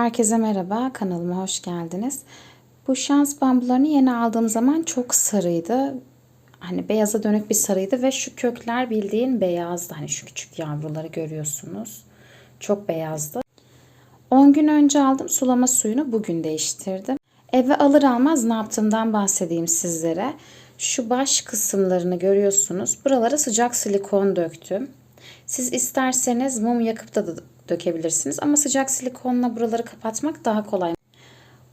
Herkese merhaba, kanalıma hoş geldiniz. Bu şans bambularını yeni aldığım zaman çok sarıydı. Hani beyaza dönük bir sarıydı ve şu kökler bildiğin beyazdı. Hani şu küçük yavruları görüyorsunuz. Çok beyazdı. 10 gün önce aldım sulama suyunu bugün değiştirdim. Eve alır almaz ne yaptığımdan bahsedeyim sizlere. Şu baş kısımlarını görüyorsunuz. Buralara sıcak silikon döktüm. Siz isterseniz mum yakıp da dökebilirsiniz ama sıcak silikonla buraları kapatmak daha kolay.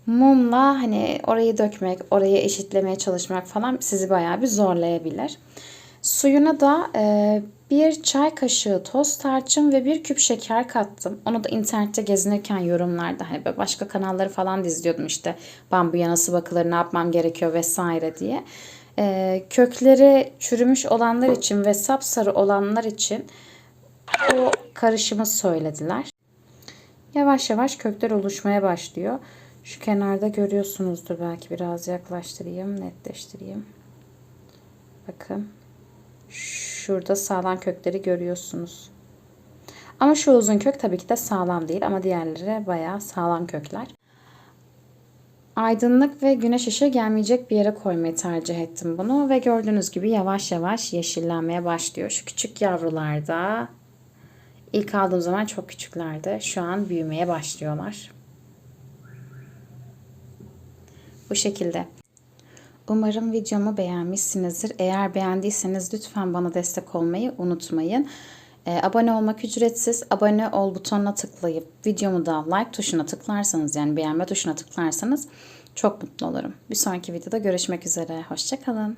Mumla hani orayı dökmek, orayı eşitlemeye çalışmak falan sizi bayağı bir zorlayabilir. Suyuna da e, bir çay kaşığı toz tarçın ve bir küp şeker kattım. Onu da internette gezinirken yorumlarda hani böyle başka kanalları falan da izliyordum işte bambuya nasıl bakılır, ne yapmam gerekiyor vesaire diye. E, kökleri çürümüş olanlar için ve sapsarı olanlar için o karışımı söylediler. Yavaş yavaş kökler oluşmaya başlıyor. Şu kenarda görüyorsunuzdur belki biraz yaklaştırayım, netleştireyim. Bakın. Şurada sağlam kökleri görüyorsunuz. Ama şu uzun kök tabii ki de sağlam değil ama diğerleri bayağı sağlam kökler. Aydınlık ve güneş ışığı gelmeyecek bir yere koymayı tercih ettim bunu ve gördüğünüz gibi yavaş yavaş yeşillenmeye başlıyor. Şu küçük yavrularda ilk aldığım zaman çok küçüklerdi. Şu an büyümeye başlıyorlar. Bu şekilde. Umarım videomu beğenmişsinizdir. Eğer beğendiyseniz lütfen bana destek olmayı unutmayın. Ee, abone olmak ücretsiz. Abone ol butonuna tıklayıp videomu da like tuşuna tıklarsanız yani beğenme tuşuna tıklarsanız çok mutlu olurum. Bir sonraki videoda görüşmek üzere. Hoşçakalın.